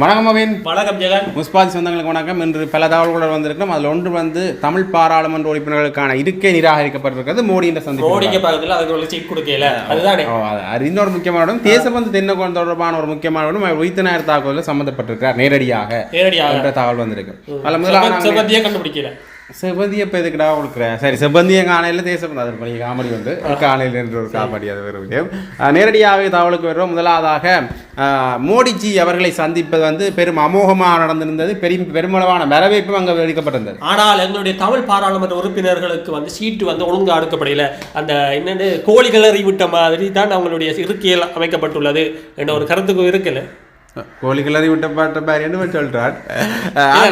வணக்கம் அவின் வணக்கம் ஜெகன். முஸ்பாதி சொந்தங்களுக்கு வணக்கம். இன்று பல தகவல்கள் வந்திருக்கிறோம். அதில் ஒன்று வந்து தமிழ் பாராளுமன்ற உறுப்பினர்களுக்கான இருக்கை நிராகரிக்கப்பட்டிருக்கிறது. மோடி என்ற சந்திப்பு மோடிக்கு பக்கத்துல அதுக்கு சீட் கொடுக்கல. அதுதானே. இன்னொரு முக்கியமான இடம் தேசபந்து தென்னகோன் தொடர்பான ஒரு முக்கியமான இடம் அவர் உயிர்த்தனார் தாக்குதலில் சம்பந்தப்பட்டிருக்கிறார். நேரடியாக நேரடியாக. என்ற தகவல் வந்திருக்கு. அதில் முதலாக கண்டுபிடிக்கல. செவ்வந்தியை இப்போ எதுக்குடா கொடுக்குறேன் சரி செவ்வந்தியை காணையில் தேசபந்து அது பண்ணி காமெடி உண்டு. காணையில் என்ற ஒரு காமெடி அது வேறு விஷயம். நேரடியாக தகவலுக்கு வருவோம். முதலாவதாக மோடிஜி அவர்களை சந்திப்பது வந்து பெரும் அமோகமாக நடந்திருந்தது. பெரும் பெருமளவான வரவேற்பும் அங்கே வெளிக்கப்பட்டிருந்தது ஆனால் எங்களுடைய தமிழ் பாராளுமன்ற உறுப்பினர்களுக்கு வந்து சீட்டு வந்து ஒழுங்கா அடுக்கப்படையில. அந்த என்னன்னு கோழி கிளறி விட்ட மாதிரி தான் அவங்களுடைய இருக்கையில் அமைக்கப்பட்டுள்ளது என்ற ஒரு கருத்துக்கு இருக்குல்ல கோழி கிளறி விட்ட பாட்ட பாரு என்று சொல்றார்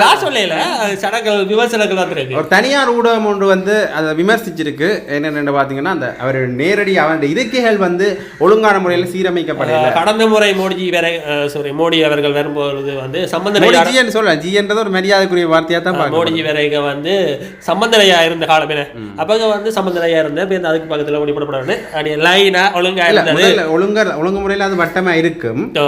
நான் சொல்லல. சடங்கள் விமர்சனங்கள் ஒரு தனியார் ஊடகம் ஒன்று வந்து அதை விமர்சிச்சிருக்கு. என்னென்னு பார்த்தீங்கன்னா அந்த அவர் நேரடி அவருடைய இருக்கைகள் வந்து ஒழுங்கான முறையில் சீரமைக்கப்படல. கடந்த முறை மோடிஜி வேற சாரி மோடி அவர்கள் வரும்போது வந்து சம்பந்தனை மோடி சொல்லலாம். ஜி என்றது ஒரு மரியாதைக்குரிய வார்த்தையாக தான் மோடிஜி வேற இங்க வந்து சம்பந்தனையா இருந்த காலம் என்ன? அப்பங்க வந்து சம்பந்தனையா இருந்த அதுக்கு பக்கத்துல ஓடி போடப்படாது அப்படி லைனா ஒழுங்கா ஒழுங்கா ஒழுங்கு முறையில் அது வட்டமா இருக்கும். ஆ.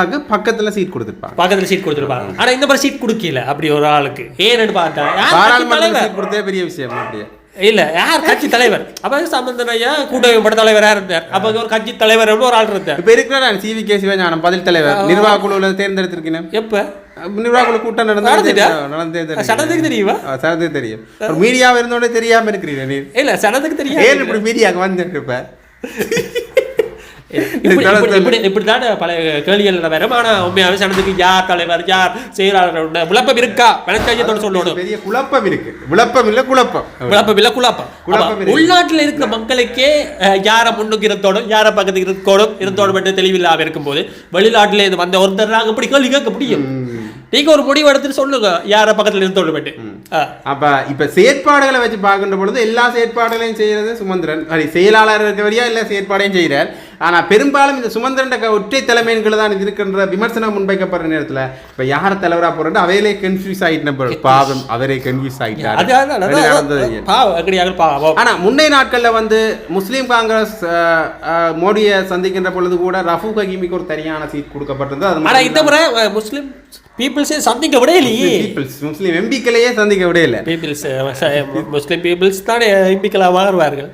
சம்பந்தன் ஐயாவுக்கு பக்கத்துல சீட் கொடுத்துருப்பாங்க. பக்கத்துல சீட் கொடுத்துருப்பாங்க. ஆனா இந்த மாதிரி சீட் கொடுக்கல. அப்படி ஒரு ஆளுக்கு. ஏன்னு பார்த்தா யார் பாராளுமன்ற சீட் கொடுத்தே பெரிய விஷயம் அப்படியே. இல்ல யார் கட்சி தலைவர்? அப்ப சம்பந்தனையா கூட்டமைப்பு பட தலைவரா இருந்தார். அப்ப ஒரு கட்சி தலைவர் ஒரு ஆள் இருந்தார். இப்ப இருக்கிற சிவி கே சிவஞானம் பதில் தலைவர். நிர்வாக குழுவில் தேர்ந்தெடுத்திருக்கேன் எப்ப? நிர்வாக குழு கூட்டம் நடந்துட்டா? நடந்து சடத்துக்கு தெரியுமா. சடத்துக்கு தெரியும்? ஒரு மீடியாவை இருந்தோடனே தெரியாம இருக்கிறீங்க நீ. இல்ல சடத்துக்கு தெரியும் ஏன் இப்படி மீடியாவுக்கு வந்துட்டு இப்ப? இப்படி இப்படி- இப்படி இப்படிதான் பல கேள்விகள் வரும் ஆனா உண்மையாவே சனத்துக்கு யார் தலைவர் யார் செயலாளர் விளப்பம் இருக்கா? பணச்சாயத்தோட சொல்லணும் பெரிய குழப்பம் இருக்கு. விளப்பம் இல்ல குழப்பம். விளப்பம் இல்ல குழப்பம். உள்நாட்டுல இருக்கிற மக்களுக்கே யார முன்னுக்கு இருந்தோடும் யார பக்கத்துக்கு இருக்கோடும் இருந்தோடும் மட்டும் தெளிவில்லாம இருக்கும்போது வெளிநாட்டுல இருந்து வந்த ஒருத்தர் நாங்க இப்படி கேள்வி கேட்க முடியும். நீங்க ஒரு முடிவு எடுத்துட்டு சொல்லுங்க யார பக்கத்துல இருந்தோடும் மட்டும் ஆ. அப்ப இப்ப செயற்பாடுகளை வச்சு பார்க்கின்ற பொழுது எல்லா செயற்பாடுகளையும் செய்யறது சுமந்திரன். சரி செயலாளர் இருக்க வழியா எல்லா செயற்பாடையும் செய்கிறார். ஆனா பெரும்பாலும் இந்த சுமந்திரன் ஒற்றை தலைமையின் தான் இருக்கின்ற விமர்சனம் முன்வைக்கப்படுற நேரத்துல இப்ப யார தலைவரா போறேன் அவையிலே கன்ஃபியூஸ் நம்ம பாவம் அவரே கன்ஃபியூஸ் ஆயிட்டார். அது அதான், அது அதான், நடந்தது அதான். பாவம் எங்கடியாக பாவம்? ஆனா முன்னைய நாட்கள்ல வந்து முஸ்லீம் காங்கிரஸ் மோடியை சந்திக்கின்ற பொழுது கூட ரஃபு ஹக்கீமிக்கு ஒரு தனியான சீட் கொடுக்கப்பட்டிருந்தது. அது ஆனா இந்த முறை முஸ்லிம் பீப்புள்ஸே சந்திக்க விட இல்லையே. பீப்புள்ஸ் முஸ்லீம் எம்பிக்களையே சந்திக்க விட இல்லை. பீப்புள்ஸ் முஸ்லிம் பீப்புள்ஸ் தானே இம்பிக்கலா மாறுவார்கள்.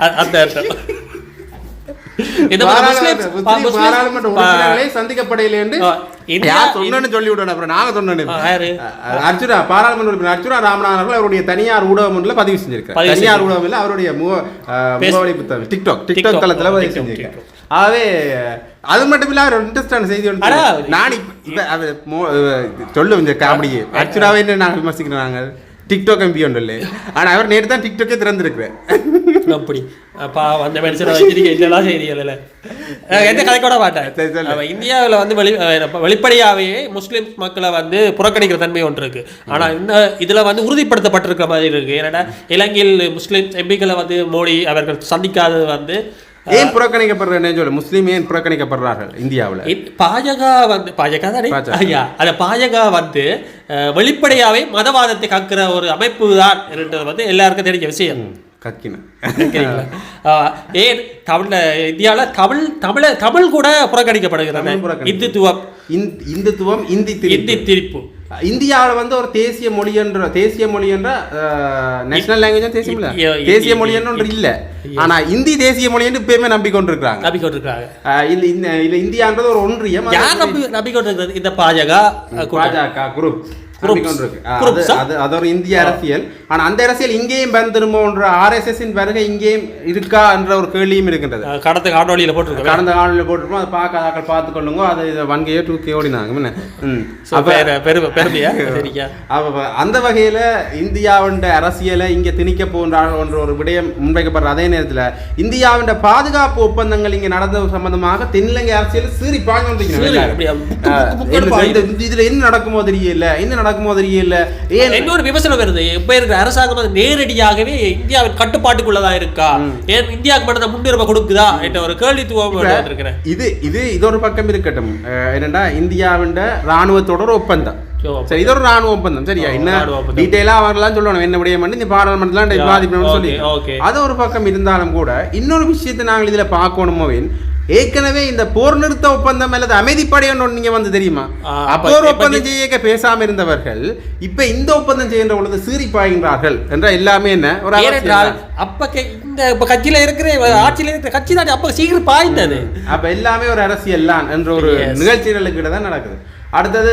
அ- அந்த சந்திக்கப்படையில என்று சொல்லி விடணும் அப்புறம் நாங்க சொன்னேன் அர்ஜுனா பாராளுமன்ற உறுப்பினர் அர்ஜுனா ராமநாதன் அவர்கள் அவருடைய தனியார் ஊடகம் ஒன்றில் பதிவு செஞ்சிருக்காரு தனியார் ஊடகம் இல்லை அவருடைய முக அஹ், Face- முகவரி புத்தகம் டிக்டாக் TikTok. டிக்டாக் தளத்துல பதிவு செஞ்சிருக்காரு ஆகவே அது மட்டும் இல்ல ஒரு இன்ட்ரெஸ்டான செய்தி ஒன்று அடா. நான் இப்ப சொல்லு இந்த காமெடியே. என்ன நாங்கள் விமர்சிக்கிறோம் நாங்கள்? டிக்டாக் எம்பி ஒன்று இல்லை. ஆனா அவர் நேற்று தான் டிக்டாக்கே திறந்திருக்கிறேன் அப்படி அப்பா அந்த மனுஷனை வச்சிருக்க இதெல்லாம் செய்திகள் எந்த கதை கூட மாட்டேன். அவன் இந்தியாவில் வந்து வெளி அஹ் வெளிப்படையாவே முஸ்லிம் மக்களை வந்து புறக்கணிக்கிற தன்மை ஒன்று இருக்கு ஆனா இந்த இதுல வந்து உறுதிப்படுத்தப்பட்டிருக்கிற மாதிரி இருக்கு ஏன்னா இலங்கையில் முஸ்லிம் எம்பிக்களை வந்து மோடி அவர்கள் சந்திக்காதது வந்து ஏன் புறக்கணிக்கப்படுறேன்னு சொல்லு முஸ்லீம் ஏன் புறக்கணிக்கப்படுறார்கள் இந்தியாவுல பாஜக வந்து பாஜக தானே. ஐயா அந்த பாஜக வந்து அஹ், வெளிப்படையாவே மதவாதத்தை காக்கிற ஒரு அமைப்பு தான் என்றது வந்து எல்லாருக்கும் தெரிஞ்ச விஷயம் கக்கின. கேக்குறீங்களா? ஆஹ், ஏன் தமிழ்ல இந்தியாவில் தமிழ் தமிழ தமிழ் கூட புறக்கணிக்கப்படுகிறது. தமிழ். இந்துத்துவம் இந்- இந்துத்துவம் இந்தி திரிப்பு. இந்தி திரிப்பு. இந்தியாவில் வந்து ஒரு தேசிய மொழி என்ற தேசிய மொழி என்ற நேஷனல் லாங்குவேஜ் தேசியம் இல்ல தேசிய மொழி. என்று இல்ல. ஆனா இந்தி தேசிய மொழி என்று இப்பயுமே நம்பிக்கொண்டிருக்கிறாங்க. நம்பிக்கொண்டிருக்கிறாங்க. இல்ல இந்த இந்தியான்றது ஒரு ஒன்றியம். யார் நம்பி நம்பிக்கொண்டிருக்கிறது? இந்த பாஜக. பாஜக குரூப் அது ஒரு இந்திய அரசியல். ஆனா அந்த அரசியல் இங்கேயும் வந்துருமோன்ற ஆர்எஸ்எஸ் இன் வருகை இங்கேயும் இருக்கா என்ற ஒரு கேள்வியும் இருக்கின்றது. கடந்த காணொலியில போட்டிருக்கோம்? கடந்த போட்டிருப்போம் அதை பார்த்துக்கொள்ளுங்க. அது வன்கையோ ஓடினாங்க. அப்ப அந்த வகையில இந்தியாவின் அரசியலை இங்க திணிக்க என்ற ஒரு விடயம் முன்வைக்கப்படுற அதே நேரத்துல இந்தியாவின் பாதுகாப்பு ஒப்பந்தங்கள் இங்க நடந்தது சம்பந்தமாக தென்னிலங்கை அரசியல் சீறி பாய்ந்து. இதுல என்ன நடக்குமோ தெரியல. என்ன நடக்குமோ தெரியல. ஏன்? இன்னொரு விமர்சனம் வருது. இப்ப இருக்கிற அரசாங்கம் அது நேரடியாகவே இந்தியாவின் கட்டுப்பாட்டுக்குள்ளதா இருக்கா? ஏன் இந்தியாவுக்கு மட்டும் முன்னுரிமை கொடுக்குதா? என்ற ஒரு கேள்வித்துவம் இது இது இது ஒரு பக்கம் இருக்கட்டும். என்னடா இந்தியாவின் ராணுவத்தோட ஒப்பந்தம். சரி இது ஒரு ராணுவ ஒப்பந்தம். சரியா? என்ன. டீட்டெயிலா அவங்களாம் சொல்லணும் என்ன விடயம் பண்ணி இந்த பாராளுமன்றத்தில் விவாதிக்கணும்னு சொல்லி. அது ஒரு பக்கம் இருந்தாலும் கூட இன்னொரு விஷயத்தை நாங்கள் இதுல பார்க்கணுமோவின் ஏற்கனவே இந்த போர் நிறுத்த ஒப்பந்தம் அல்லது அமைதிப்படையன்னு ஒண்ணு நீங்க வந்து தெரியுமா? இப்ப ஒப்பந்தம் செய்ய பேசாம இருந்தவர்கள் இப்ப இந்த ஒப்பந்தம் செய்கின்ற பொழுது சீறி பாய்கின்றார்கள் என்ற எல்லாமே என்ன? ஒரு. அப்ப இந்த இப்ப கட்சியில இருக்கிற ஆட்சியில இருக்கிற கட்சி தான் அப்ப சீக்கிரம் பாய்ந்தது அப்ப எல்லாமே ஒரு அரசியல் தான் என்ற ஒரு Yes. நிகழ்ச்சிகளுக்கு தான் நடக்குது. அடுத்தது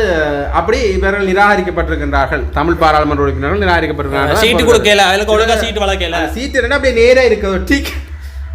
அப்படி இவர்கள் நிராகரிக்கப்பட்டிருக்கின்றார்கள். தமிழ் பாராளுமன்ற உறுப்பினர்கள் நிராகரிக்கப்பட்டிருக்கிறார்கள் சீட்டு கொடுக்கல அதுக்கு ஒழுங்கா சீட்டு வளர்க்கல. சீட்டு என்ன அப்படியே நேரா இருக்குது ஒரு டீக்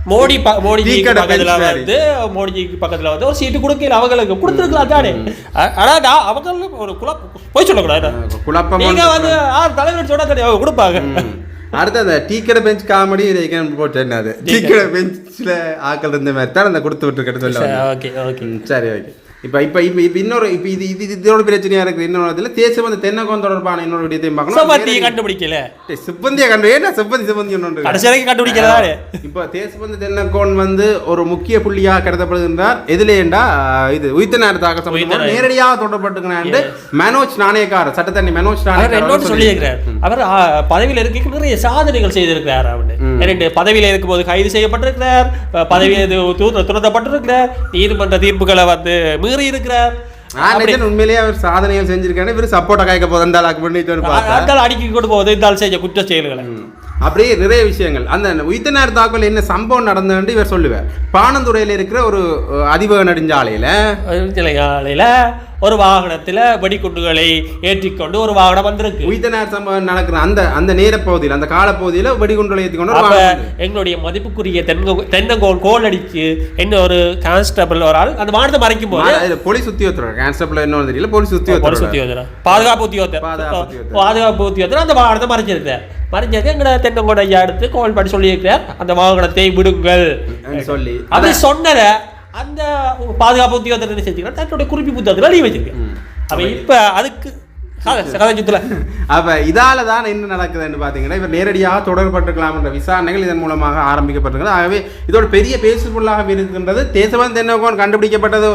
மோடி ப- மோடிஜி டீ கடை பக்கத்துல. வந்து மோடிஜிக்கு பக்கத்துல வந்து ஒரு சீட்டு கொடுக்கல அவங்களுக்கு கொடுத்துருக்கலாம் தானே. ஆனா அவங்க ஒரு குழப்ப போய் சொல்லக்கூடாது குழப்பம் நீங்க வந்து ஆறு தலைவர் சொன்னா தெரியும் அவங்க கொடுப்பாங்க. அடுத்து அந்த டீக்கடை பெஞ்ச் காமெடி போட்டு என்னது டீக்கடை பெஞ்சில் ஆக்கள் இருந்த மாதிரி தான் அந்த கொடுத்து விட்டுருக்கிறது சொல்ல வந்தேன். Okay okay. சரி ஓகே. இப்போ இப்போ இப்போ இப்போ இன்னொரு இப்போ இது இது இது இதோட பிரச்சனையாக இருக்குது. இன்னொரு இதில் தேசம் வந்து தென்னகம் தொடர்பான இன்னொரு விடயத்தையும் பார்க்கணும். கண்டுபிடிக்கல. டேய், சிப்பந்தியை கண்டு ஏன்னா சிப்பந்தி சிப்பந்தி ஒன்று? கடைசி கண்டுபிடிக்கல இப்போ தேசபந்து தென்னக்கோன் வந்து ஒரு முக்கிய புள்ளியாக கருதப்படுகின்றார். எதுலேண்டா இது உயிர்த்த நேர தாக்கல் உயிர்த்த சம்பந்தமாக. நேரடியாக தொடர்பட்டுக்கிறாண்டு மனோஜ் நாணயக்காரர் சட்டத்தண்ணி மனோஜ் என்னோட சொல்லியிருக்கிறார். அவர் பதவியில இருக்க நிறைய சாதனைகள் செய்திருக்கிறார் அவர். ரெண்டு பதவியில இருக்கும்போது கைது செய்யப்பட்டிருக்கிறார். ப- பதவியை இது து- துரத்தப்பட்டிருக்கிறார். நீதிமன்ற தீர்ப்புகளை வந்து மீறி இருக்கிறார் உண்மையிலேயே அவர் சாதனைகள் செஞ்சிருக்காரு. இவர் சப்போர்ட்டா காய்க்க போதால் அடிக்கி கொண்டு போகுது இந்த செஞ்ச குற்ற செயல்களை. அப்படியே நிறைய விஷயங்கள். அந்த உயிர்த்த நேர தாக்கல் என்ன சம்பவம் நடந்ததுன்னு இவர் சொல்லுவார். பாணந்துறையில் இருக்கிற ஒரு அஹ், அதிவேக நெடுஞ்சாலையில காலையில ஒரு வாகனத்துல வெடிகுண்டுகளை ஏற்றிக்கொண்டு ஒரு வாகனம் வந்திருக்கு. உயிர்த்த நேர சம்பவம் நடக்கிற அந்த அந்த நேர பகுதியில் அந்த காலப்பகுதியில் வெடிகுண்டுகளை ஏற்றி கொண்டு ஒரு அப்ப வாகனம் வந்தது. எங்களுடைய மதிப்புக்குரிய தென்ன தென்னங்கோல் கோல் அடிச்சு என்ன ஒரு கான்ஸ்டபிள் ஒரு ஆள் அந்த வாகனத்தை மறைக்கும் போது போலீஸ் உத்தியோகத்தர் கான்ஸ்டபிள் என்ன தெரியல போலீஸ் போலீஸ் உத்தியோகத்தர்? பாதுகாப்பு உத்தியோகத்தர். பாதுகாப்பு உத்தியோகத்தர். பாதுகாப்பு உத்தியோகத்தர். அந்த வாகனத்தை மறைச்சிருக்கார் மறைஞ்சது எங்களை தென்னங்கோட ஐயா எடுத்து கோல் பண்ணி சொல்லியிருக்கிறார். அந்த வாகனத்தை விடுங்கள். சொல்லி. அப்படி சொன்னத அந்த பாதுகாப்பு உத்தியோகத்தர் என்ன செஞ்சுக்கிறார்? தன்னுடைய குறிப்பி புத்தகத்தில் எழுதி வச்சிருக்கேன் அப்ப இப்ப அதுக்கு அப்ப இதால தான் என்ன நடக்குதுன்னு பாத்தீங்கன்னா இவர் நேரடியாக தொடர்பட்டிருக்கலாம் என்ற விசாரணைகள் இதன் மூலமாக ஆரம்பிக்கப்பட்டிருக்கிறது. ஆகவே இதோட பெரிய பேசுபொருளாக இருக்கின்றது தேசபந்து தென்னகோன் கண்டுபிடிக்கப்பட்டது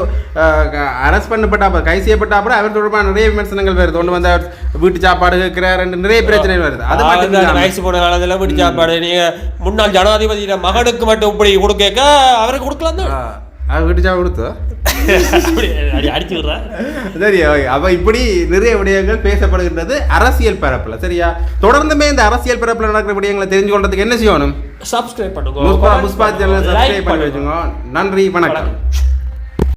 அரஸ்ட் பண்ணப்பட்ட அப்புறம் கைது செய்யப்பட்ட அப்புறம் அவர் தொடர்பான நிறைய விமர்சனங்கள் வருது. ஒன்று வந்து அவர் வீட்டு சாப்பாடு கேட்கிறார் நிறைய பிரச்சனைகள் வருது. அது மட்டும் வயசு போன காலத்துல வீட்டு சாப்பாடு நீங்க முன்னாள் ஜனாதிபதி மகனுக்கு மட்டும் இப்படி கொடுக்க அவருக்கு கொடுக்கலாம் தான். ஆ, அவர் வீட்டு சாப்பாடு கொடுத்தோ அப்படி அடி- அடிச்சு விடுறேன் சரி ஓகே. அப்ப இப்படி நிறைய விடயங்கள் பேசப்படுகின்றது அரசியல் பரப்புல. சரியா? தொடர்ந்துமே இந்த அரசியல் பரப்புல நடக்கிற விடயங்களை தெரிஞ்சு கொள்றதுக்கு என்ன செய்யணும்? சப்ஸ்கிரைப் பண்ணுங்க. முஸ்பா முஸ்பா சேனலை Like சப்ஸ்கிரைப் பண்ணி பண்ணுங்க. வச்சுங்க நன்றி வணக்கம்.